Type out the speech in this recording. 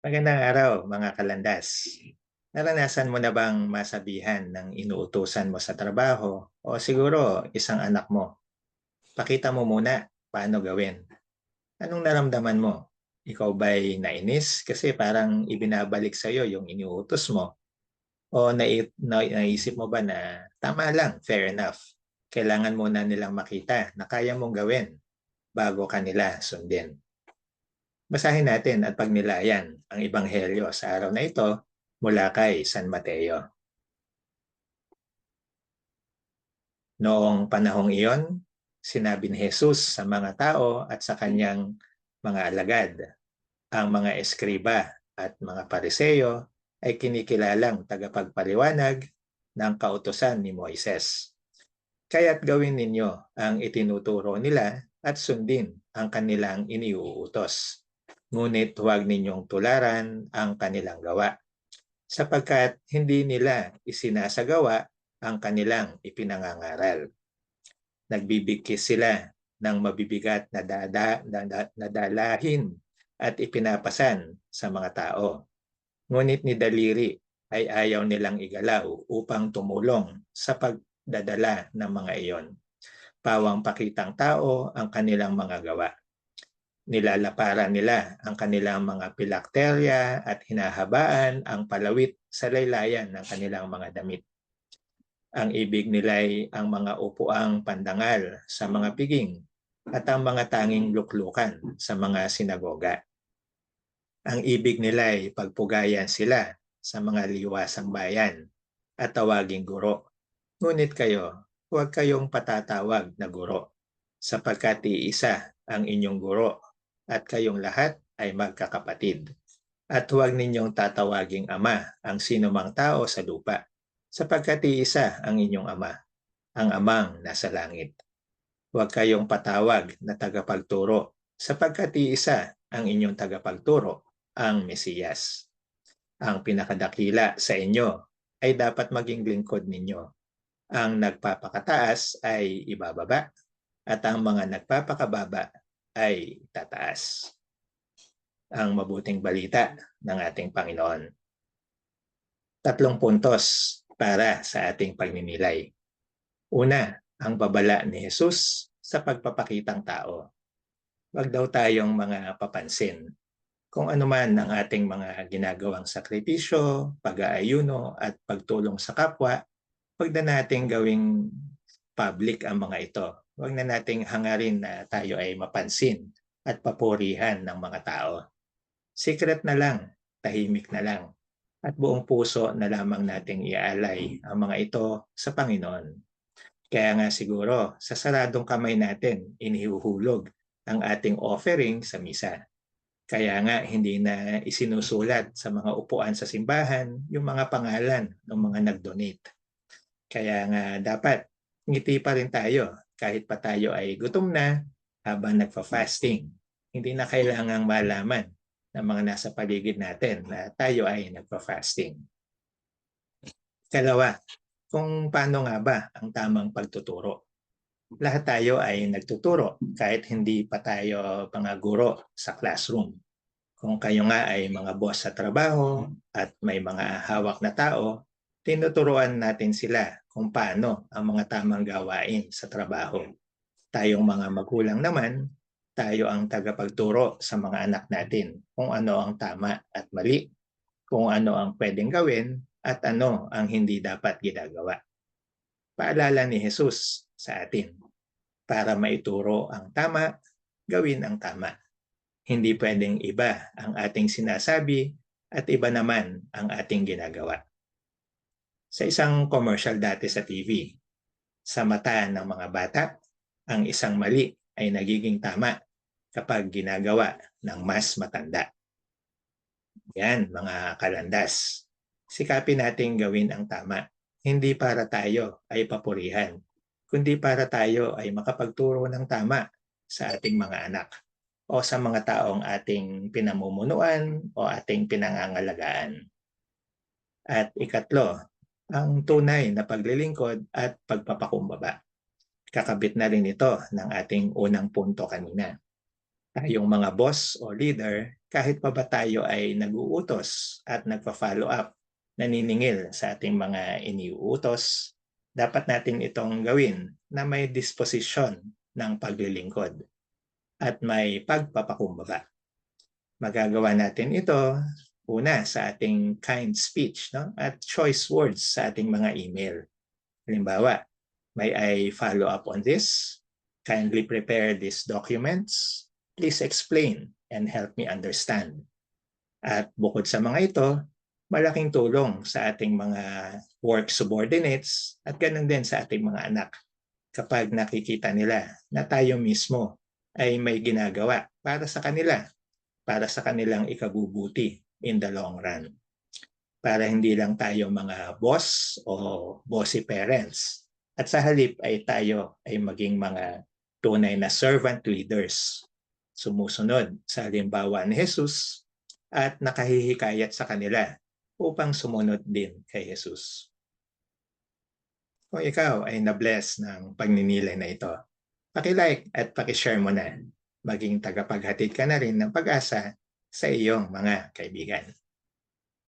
Magandang araw mga kalandas. Naranasan mo na bang masabihan ng inuutusan mo sa trabaho o siguro isang anak mo? Pakita mo muna paano gawin. Anong naramdaman mo? Ikaw ba'y nainis kasi parang ibinabalik sa iyo yung inuutos mo? O nai- na- naisip mo ba na tama lang, fair enough. Kailangan muna nilang makita na kaya mong gawin bago kanila sundin. Basahin natin at pagnilayan ang Ebanghelyo sa araw na ito mula kay San Mateo. Noong panahong iyon, sinabi ni Jesus sa mga tao at sa kanyang mga alagad, ang mga eskriba at mga pariseyo ay kinikilalang tagapagpaliwanag ng kautosan ni Moises. Kaya't gawin ninyo ang itinuturo nila at sundin ang kanilang iniuutos ngunit huwag ninyong tularan ang kanilang gawa, sapagkat hindi nila isinasagawa ang kanilang ipinangangaral. Nagbibigkis sila ng mabibigat na, dada, na, na at ipinapasan sa mga tao. Ngunit ni Daliri ay ayaw nilang igalaw upang tumulong sa pagdadala ng mga iyon. Pawang pakitang tao ang kanilang mga gawa Nilalaparan nila ang kanilang mga pilakterya at hinahabaan ang palawit sa laylayan ng kanilang mga damit. Ang ibig nila ay ang mga upuang pandangal sa mga piging at ang mga tanging luklukan sa mga sinagoga. Ang ibig nila ay pagpugayan sila sa mga liwasang bayan at tawaging guro. Ngunit kayo, huwag kayong patatawag na guro sapagkat iisa ang inyong guro at kayong lahat ay magkakapatid. At huwag ninyong tatawaging ama ang sinumang tao sa lupa, sapagkat iisa ang inyong ama, ang amang nasa langit. Huwag kayong patawag na tagapagturo, sapagkat iisa ang inyong tagapagturo, ang Mesiyas. Ang pinakadakila sa inyo ay dapat maging lingkod ninyo. Ang nagpapakataas ay ibababa, at ang mga nagpapakababa ay tataas. Ang mabuting balita ng ating Panginoon. Tatlong puntos para sa ating pagninilay. Una, ang babala ni Jesus sa pagpapakitang tao. Huwag daw tayong mga papansin kung ano man ang ating mga ginagawang sakripisyo, pag-aayuno at pagtulong sa kapwa, na nating gawing public ang mga ito huwag na nating hangarin na tayo ay mapansin at papurihan ng mga tao. Secret na lang, tahimik na lang, at buong puso na lamang nating ialay ang mga ito sa Panginoon. Kaya nga siguro, sa saradong kamay natin, inihuhulog ang ating offering sa misa. Kaya nga hindi na isinusulat sa mga upuan sa simbahan yung mga pangalan ng mga nag-donate. Kaya nga dapat ngiti pa rin tayo kahit pa tayo ay gutom na habang nagfa-fasting. Hindi na kailangang malaman ng mga nasa paligid natin na tayo ay nagfa-fasting. Kalawa, kung paano nga ba ang tamang pagtuturo. Lahat tayo ay nagtuturo kahit hindi pa tayo mga guro sa classroom. Kung kayo nga ay mga boss sa trabaho at may mga hawak na tao, tinuturuan natin sila kung paano ang mga tamang gawain sa trabaho. Tayong mga magulang naman, tayo ang tagapagturo sa mga anak natin kung ano ang tama at mali, kung ano ang pwedeng gawin at ano ang hindi dapat ginagawa. Paalala ni Jesus sa atin, para maituro ang tama, gawin ang tama. Hindi pwedeng iba ang ating sinasabi at iba naman ang ating ginagawa sa isang commercial dati sa TV. Sa mata ng mga bata, ang isang mali ay nagiging tama kapag ginagawa ng mas matanda. Yan, mga kalandas. Sikapin nating gawin ang tama. Hindi para tayo ay papurihan, kundi para tayo ay makapagturo ng tama sa ating mga anak o sa mga taong ating pinamumunuan o ating pinangangalagaan. At ikatlo, ang tunay na paglilingkod at pagpapakumbaba. Kakabit na rin ito ng ating unang punto kanina. tayong mga boss o leader, kahit pa ba tayo ay nag-uutos at nagpa-follow up, naniningil sa ating mga iniuutos, dapat natin itong gawin na may disposisyon ng paglilingkod at may pagpapakumbaba. Magagawa natin ito una sa ating kind speech no? at choice words sa ating mga email. Halimbawa, may I follow up on this? Kindly prepare these documents. Please explain and help me understand. At bukod sa mga ito, malaking tulong sa ating mga work subordinates at ganun din sa ating mga anak kapag nakikita nila na tayo mismo ay may ginagawa para sa kanila, para sa kanilang ikabubuti in the long run. Para hindi lang tayo mga boss o bossy parents. At sa halip ay tayo ay maging mga tunay na servant leaders. Sumusunod sa halimbawa ni Jesus at nakahihikayat sa kanila upang sumunod din kay Jesus. Kung ikaw ay na-bless ng pagninilay na ito, pakilike at pakishare mo na. Maging tagapaghatid ka na rin ng pag-asa sa iyong mga kaibigan.